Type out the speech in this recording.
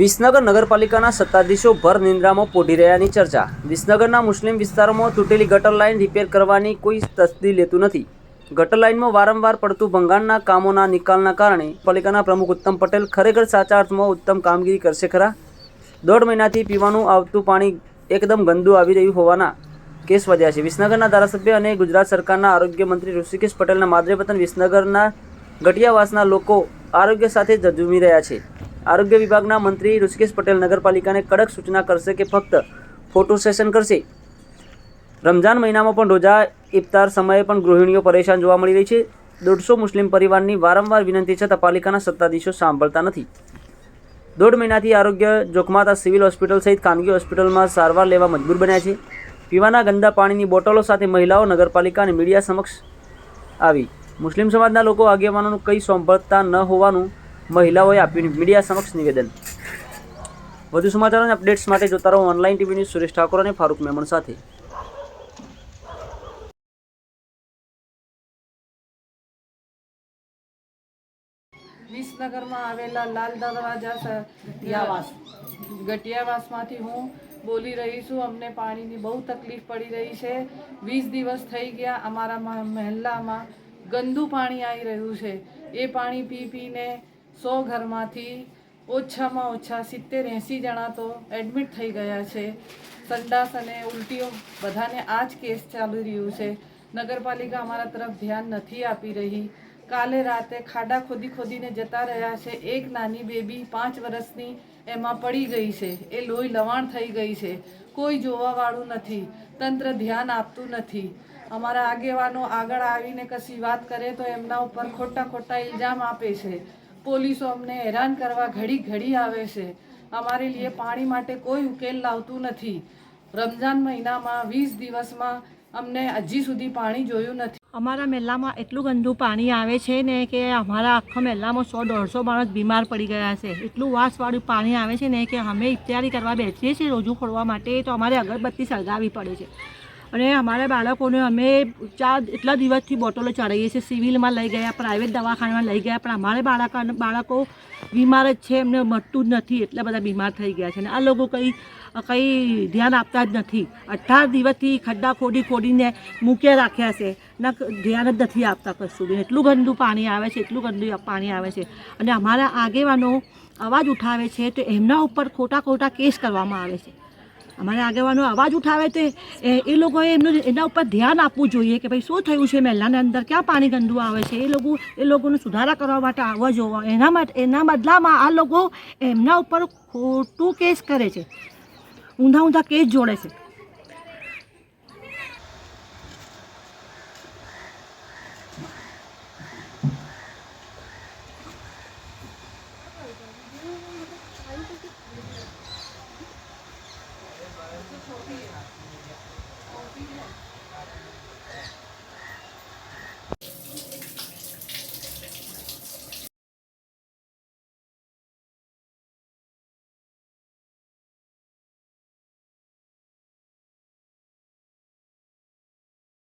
વિસનગર નગરપાલિકાના સત્તાધીશો ભર નિંદ્રામાં પોઢી રહ્યાની ચર્ચા. વિસનગરના મુસ્લિમ વિસ્તારોમાં તૂટેલી ગટર લાઇન રિપેર કરવાની કોઈ તસ્દી લેતું નથી. ગટર લાઇનમાં વારંવાર પડતું ભંગાણના કામોના નિકાલના કારણે પાલિકાના પ્રમુખ ઉત્તમ પટેલ ખરેખર સાચા અર્થમાં ઉત્તમ કામગીરી કરશે ખરા? દોઢ મહિનાથી પીવાનું આવતું પાણી એકદમ ગંદુ આવી રહ્યું હોવાના કેસ વધ્યા છે. વિસનગરના ધારાસભ્ય અને ગુજરાત સરકારના આરોગ્ય મંત્રી ઋષિકેશ પટેલના માદરે વિસનગરના ગટિયાવાસના લોકો આરોગ્ય સાથે જજુમી રહ્યા છે. આરોગ્ય વિભાગના મંત્રી ઋષિકેશ પટેલ નગરપાલિકાને કડક સૂચના કરશે કે ફક્ત ફોટો સેશન કરશે. રમઝાન મહિનામાં પણ રોજા ઇફતાર સમયે પણ ગૃહિણીઓ પરેશાન જોવા મળી રહી છે. દોઢસો મુસ્લિમ પરિવારની વારંવાર વિનંતી છતાં પાલિકાના સત્તાધીશો સાંભળતા નથી. દોઢ મહિનાથી આરોગ્ય જોખમાતા સિવિલ હોસ્પિટલ સહિત ખાનગી હોસ્પિટલમાં સારવાર લેવા મજબૂર બન્યા છે. પીવાના ગંદા પાણીની બોટલો સાથે મહિલાઓ નગરપાલિકા અને મીડિયા સમક્ષ આવી. મુસ્લિમ સમાજના લોકો આગેવાનોનું કંઈ સાંભળતા ન હોવાનું મહિલાઓએ આપ્યું મીડિયા સમક્ષ નિવેદન. વધુ સમાચારો અને અપડેટ્સ માટે જોતા રહો online TV news Suresh Thakor અને ફારૂક મેમણ સાથે. વિસનગરમાં આવેલા લાલ દરવાજા ગટિયાવાસ ગટિયાવાસમાંથી હું બોલી રહી છું, અમને પાણીની બહુ તકલીફ પડી રહી છે. વીસ દિવસ થઈ ગયા અમારા મહ- મહેલ્લામાં ગંદુ પાણી આવી રહ્યું છે. એ પાણી પી પીને સો ઘરમાંથી ઓછામાં ઓછા સિત્તેર, એંસી જણા તો એડમિટ થઈ ગયા છે. સંડાસ અને ઉલટીઓ બધાને આ જ કેસ ચાલી રહ્યું છે. નગરપાલિકા અમારા તરફ ધ્યાન નથી આપી રહી. કાલે રાતે ખાડા ખોદી ખોદીને જતા રહ્યા છે. એક નાની બેબી પાંચ વર્ષની એમાં પડી ગઈ છે. એ લોહી લવાણ થઈ ગઈ છે. કોઈ જોવાવાળું નથી. તંત્ર ધ્યાન આપતું નથી. અમારા આગેવાનો આગળ આવીને કશી વાત કરે તો એમના ઉપર ખોટા ખોટા ઇલ્ઝામ આપે છે. પોલીસો અમને હેરાન કરવા ઘડી ઘડી આવે છે. અમારે લીએ પાણી માટે કોઈ ઉકેલ લાવતું નથી. રમઝાન મહિનામાં વીસ દિવસમાં અમને હજી સુધી પાણી જોયું નથી. અમારા મહેલામાં એટલું ગંદુ પાણી આવે છે ને કે અમારા આખા મહેલામાં સો, દોઢસો માણસ બીમાર પડી ગયા છે. એટલું વાસવાળું પાણી આવે છે ને કે અમે ઇફતારી કરવા બેસીએ છીએ રોજુ ખોડવા માટે, તો અમારે અગરબત્તી સળગાવવી પડે છે. અને અમારા બાળકોને અમે ચાર એટલા દિવસથી બોટલો ચડાવીએ છીએ. સિવિલમાં લઈ ગયા પ્રાઇવેટ દવાખાનામાં લઈ ગયા, પણ અમારે બાળક બાળકો બીમાર જ છે, એમને મળતું જ નથી. એટલા બધા બીમાર થઈ ગયા છે. અને આ લોકો કંઈ કંઈ ધ્યાન આપતા જ નથી. અઢાર દિવસથી ખડ્ડા ખોડી ખોડીને મૂક્યા રાખ્યા છે. ના ધ્યાન જ નથી આપતા કશું બી. એટલું ગંદુ પાણી આવે છે, એટલું ગંદુ પાણી આવે છે. અને અમારા આગેવાનો અવાજ ઉઠાવે છે તો એમના ઉપર ખોટા ખોટા કેસ કરવામાં આવે છે. અમારા આગેવાનો અવાજ ઉઠાવે તે, એ લોકોએ એમનું, એના ઉપર ધ્યાન આપવું જોઈએ કે ભાઈ શું થયું છે મહેલાના અંદર? ક્યાં પાણી ગંદુ આવે છે? એ લોકો, એ લોકોને સુધારા કરવા માટે આવવા જોવો, એના માટે એના બદલામાં આ લોકો એમના ઉપર ખોટું કેસ કરે છે. ઊંધા ઊંધા કેસ જોડે છે.